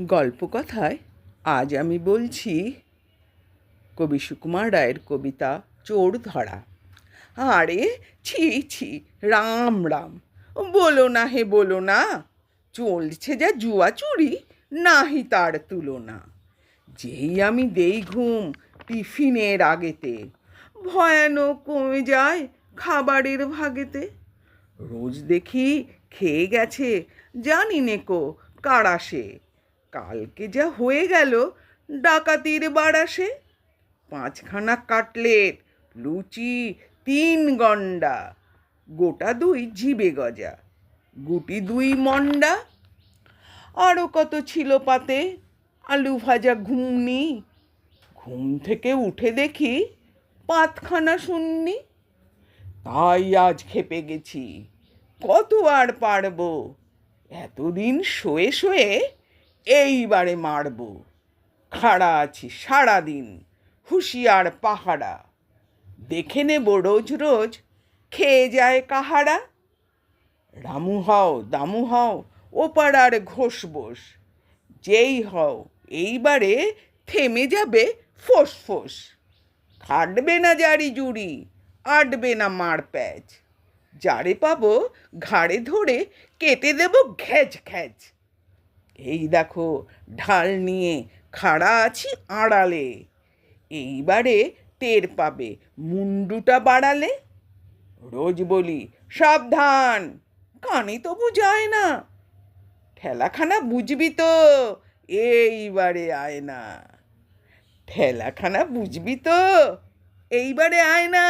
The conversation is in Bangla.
গল্পকথায় আজ আমি বলছি কবি সুকুমার রায়ের কবিতা চোর ধরা। আরে ছি ছি, রাম রাম। বলো না হে, বলো না। চলছে যা জুয়া চুরি, নাহি তার তুলনা। যেই আমি দেই ঘুম টিফিনের আগেতে, ভয়ানক কমে যায় খাবারের ভাগেতে। রোজ দেখি খেয়ে গেছে, জানি নেকো কারা সে। কালকে যা হয়ে গেল, ডাকাতির বাড়াসে পাঁচখানা কাটলেট, লুচি, তিন গন্ডা, গোটা দুই জিবে গজা, গুটি দুই মন্ডা আরও কত ছিল পাতে, আলু ভাজা ঘুমনি। ঘুম থেকে উঠে দেখি পাতখানা শুননি। তাই আজ খেপে গেছি কত আর পারব? এতদিন শোয়ে শোয়ে এইবারে মারবো। খাড়া আছি সারাদিন, হুঁশিয়ার পাহারা। দেখে নেব রোজ রোজ খেয়ে যায় কাহারা। রামু হও, দামু হও ও পাড়ার ঘোষ বোস। যেই হও, এইবারে থেমে যাবে ফোস ফোস। খাটবে না জারি জুড়ি, আটবে না মার প্যাচ। যারে পাবো ঘাড়ে ধরে কেটে দেব ঘ্যাচ ঘ্যাচ। এই দেখো, ঢাল নিয়ে খাড়া আছি আড়ালে। এইবারে টের পাবে, মুন্ডুটা বাড়ালে? রোজ বলি, সাবধান, কানে তবু যায় না। ঠেলাখানা বুঝবি তো, এইবারে আয় না। ঠেলাখানা বুঝবি তো, এইবারে আয় না।